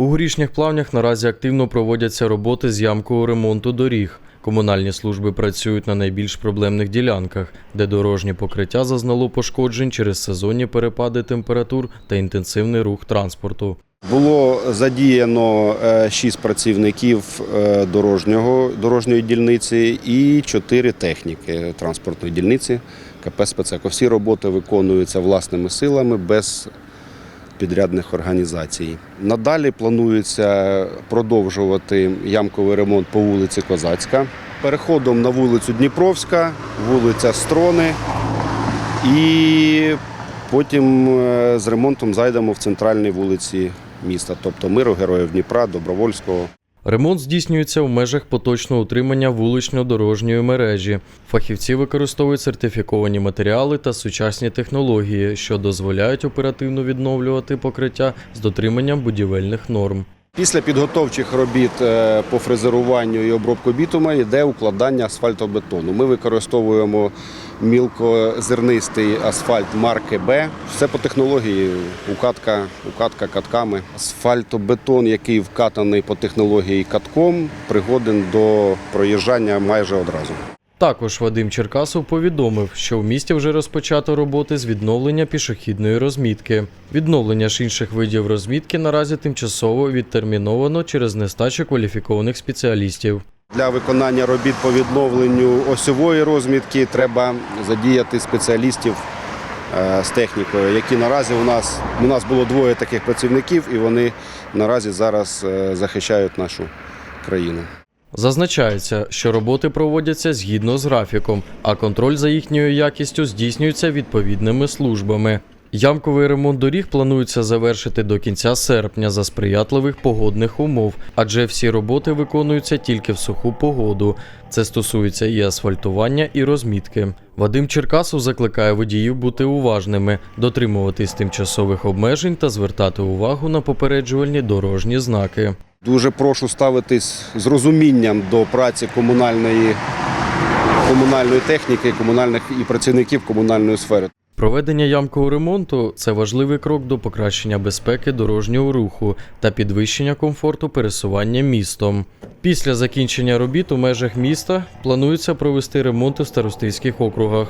У горішніх плавнях наразі активно проводяться роботи з ямкового ремонту доріг. Комунальні служби працюють на найбільш проблемних ділянках, де дорожнє покриття зазнало пошкоджень через сезонні перепади температур та інтенсивний рух транспорту. Було задіяно е, шість працівників е, дорожнього, дорожньої дільниці і чотири техніки транспортної дільниці КП «Спецеко». Всі роботи виконуються власними силами без підрядних організацій. Надалі планується продовжувати ямковий ремонт по вулиці Козацька, переходом на вулицю Дніпровська, вулиця Строни і потім е, з ремонтом зайдемо в центральні вулиці міста, тобто Миру, Героїв Дніпра, Добровольського. Ремонт здійснюється в межах поточного утримання вулично-дорожньої мережі. Фахівці використовують сертифіковані матеріали та сучасні технології, що дозволяють оперативно відновлювати покриття з дотриманням будівельних норм. Після підготовчих робіт е, по фрезеруванню і обробку бітума йде укладання асфальтобетону. Ми використовуємо мілкозернистий асфальт марки Б. Все по технології укатка, укатка катками. Асфальтобетон, який вкатаний по технології катком, пригоден до проїжджання майже одразу. Також Вадим Черкасов повідомив, що в місті вже розпочато роботи з відновлення пішохідної розмітки. Відновлення ж інших видів розмітки наразі тимчасово відтерміновано через нестачу кваліфікованих спеціалістів. Для виконання робіт по відновленню осьової розмітки треба задіяти спеціалістів е, з технікою, які наразі у нас у нас було двоє таких працівників, і вони наразі зараз е, захищають нашу країну. Зазначається, що роботи проводяться згідно з графіком, а контроль за їхньою якістю здійснюється відповідними службами. Ямковий ремонт доріг планується завершити до кінця серпня за сприятливих погодних умов, адже всі роботи виконуються тільки в суху погоду. Це стосується і асфальтування, і розмітки. Вадим Черкасов закликає водіїв бути уважними, дотримуватись тимчасових обмежень та звертати увагу на попереджувальні дорожні знаки. Дуже прошу ставитись з розумінням до праці комунальної, комунальної техніки, комунальних і працівників комунальної сфери. Проведення ямкового ремонту це важливий крок до покращення безпеки дорожнього руху та підвищення комфорту пересування містом. Після закінчення робіт у межах міста планується провести ремонт у старостинських округах.